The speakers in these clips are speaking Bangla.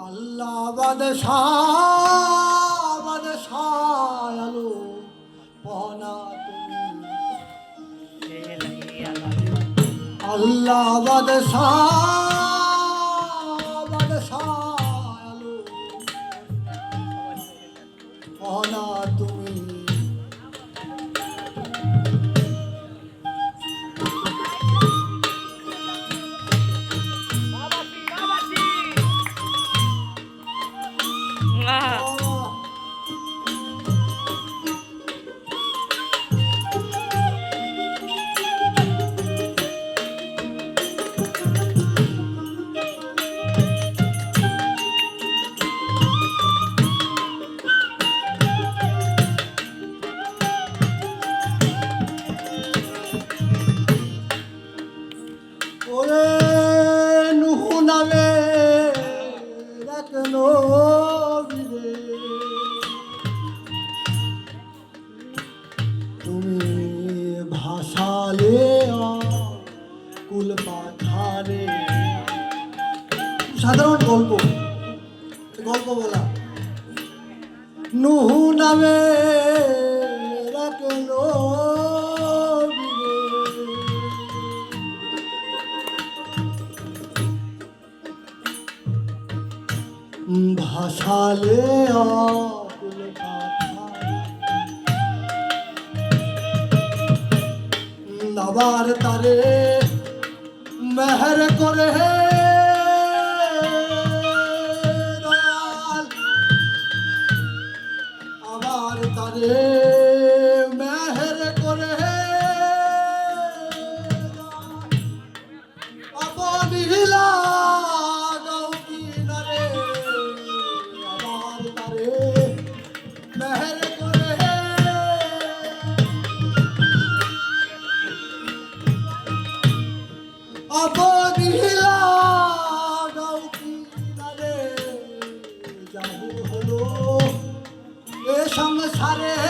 আল্লাহ বাদশাহ আলো পনা তুমি। আল্লাহ 啊。সাধারণ গল্প। গল্প বলা। নুহু নামে আকুল পাথা আবার তারে মেহর করে দয়াল সংসারে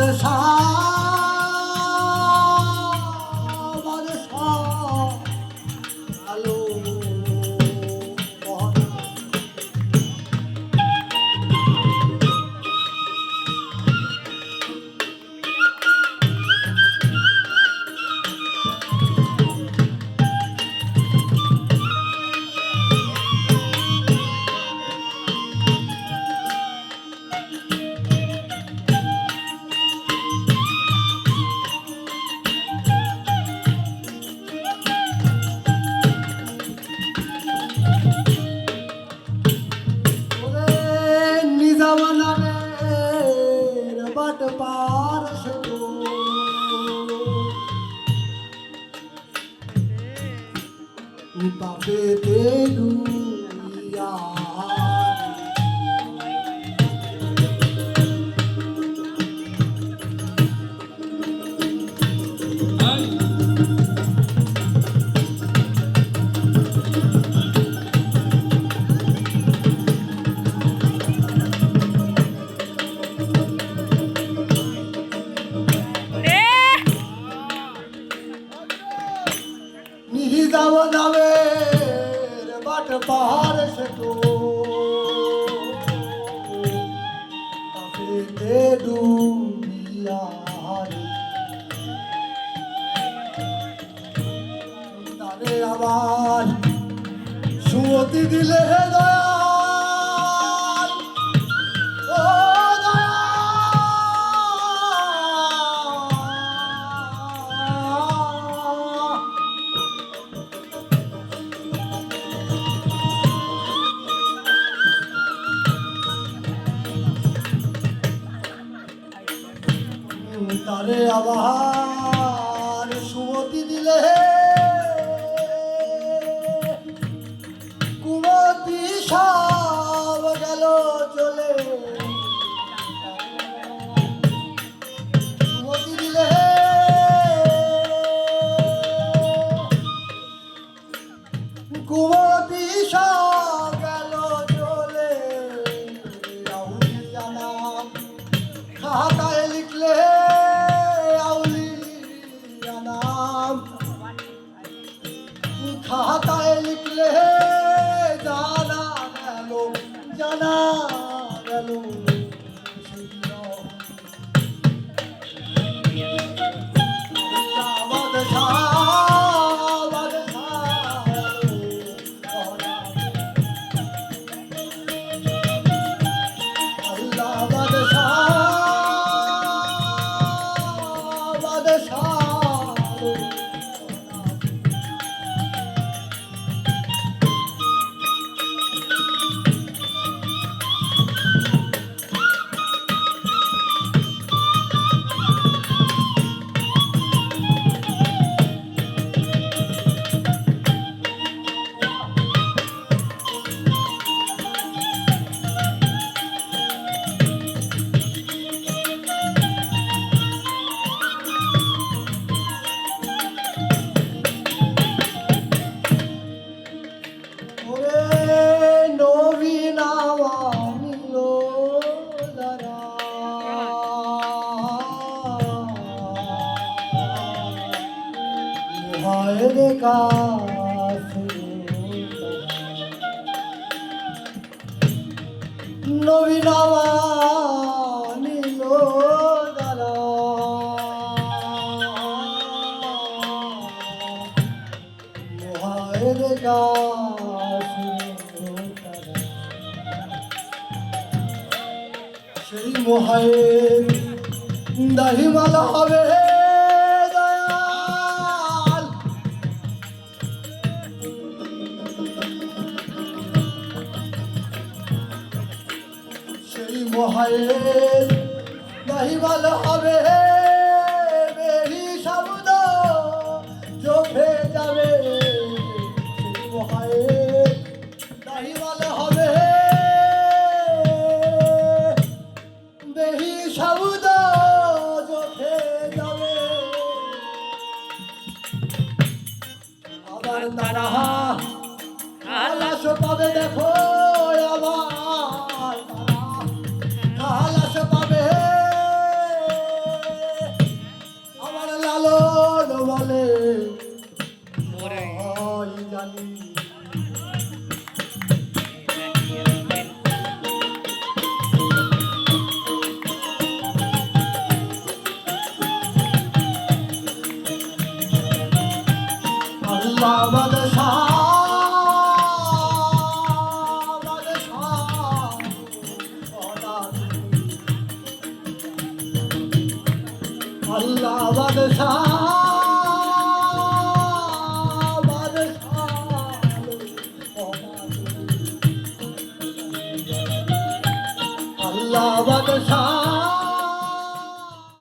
আল্লাহ বাদশাহ তাপেতে ডুবিয়া তারে আবার সুমতি দিলে হে তারে আবার সুমতি দিলে নবীন নীল মোহের গা সেই মোহের দাহিমালা হবে মহালে দাহিবাল হবে। Allah, Allah, Allah.